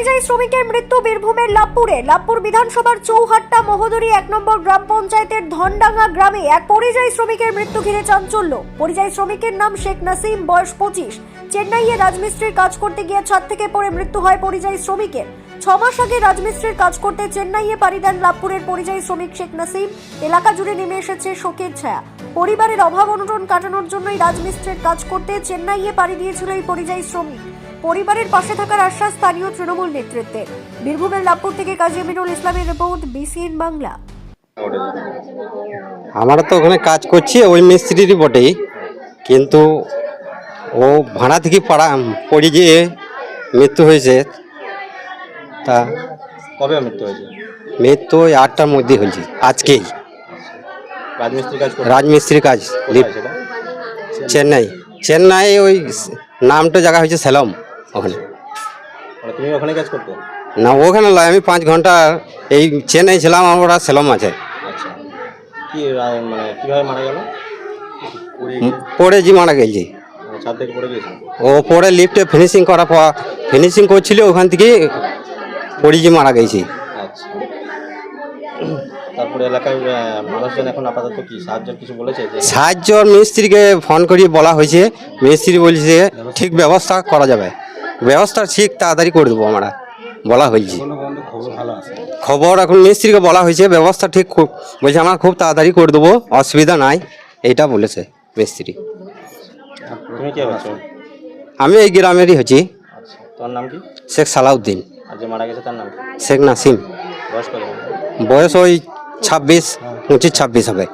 পরিযায়ী শ্রমিকের মৃত্যু বীরভূমের লাভপুরে। লাভপুর বিধানসভার চৌহাট্টা মহোদরী এক নম্বর গ্রাম পঞ্চায়েতের ধনডাঙ্গা গ্রামে এক পরিযায়ী শ্রমিকের মৃত্যু ঘিরে চাঞ্চল্য। পরিযায়ী শ্রমিকের নাম শেখ নাসিম, বয়স পঁচিশ। চেন্নাইয়ে রাজমিস্ত্রির কাজ করতে গিয়ে ছাদ থেকে পড়ে মৃত্যু হয় পরিযায়ী শ্রমিকের। ছ মাস আগে রাজমিস্ত্রির কাজ করতে চেন্নাইয়ে পাড়ি দেন লাভপুরের পরিযায়ী শ্রমিক শেখ নাসিম। এলাকা জুড়ে নেমে এসেছে শোকের ছায়া। পরিবারের অভাব অনটন কাটানোর জন্যই রাজমিস্ত্রির কাজ করতে চেন্নাইয়ে পাড়ি দিয়েছিল এই পরিযায়ী শ্রমিক। পরিবারের পাশে থাকার আশ্বাস স্থানীয় তৃণমূল নেতৃত্বের। বীরভূমের লাভপুর থেকে কাজী আমিনুল ইসলামের রিপোর্ট বিসিএন বাংলা। আমরা তো ওখানে কাজ করছি ওই মিস্ত্রিরই বটেই কিন্তু ও ভাড়া থেকে পাড়া পড়ে গিয়ে মৃত্যু হয়েছে। তা কবে মৃত্যু হয়েছে? মৃত্যু ওই আটটার মধ্যে হয়েছে আজকেই। রাজমিস্ত্রি কাজ রাজমিস্ত্রির কাজ চেন্নাই। চেন্নাই ওই নামটা জায়গা হয়েছে সেলম। ওখানে। মানে তুমি ওখানে কাজ করতে? না ওখানে নয় আমি পাঁচ ঘণ্টা এই চেন্নাই ছিলাম আমরা সেলম আছে। আচ্ছা। কি রা- মানে কীভাবে মারা গেল? পড়ে জি মারা গেছি। মানে ছাদ থেকে পড়ে গিয়েছিল? ও পরে লিফটে ফিনিশিং করার পর ফিনিশিং করছিল ওখান থেকে পড়ে জি মারা গেছি। আচ্ছা। তারপরে এলাকার আহ, মানুষজন এখন আপাতত কি সাহায্য কিছু বলেছে যে সাহায্য মিস্ত্রিকে ফোন করিয়ে বলা হয়েছে। মিস্ত্রি বলছে ঠিক ব্যবস্থা করা যাবে। ব্যবস্থা ঠিক তাড়াতাড়ি করে দেবো আমরা বলা হয়েছে। খবর এখন মিস্ত্রিকে বলা হয়েছে ব্যবস্থা ঠিক খুব- বলছে আমরা খুব তাড়াতাড়ি করে দেবো অসুবিধা নাই এটা বলেছে মিস্ত্রি। আমি এই গ্রামেরই হচ্ছি নাম কি? শেখ সালাউদ্দিন। মারা গেছে তার নাম শেখ নাসিম। বয়স ওই ছাব্বিশ পঁচিশ ছাব্বিশ হবে।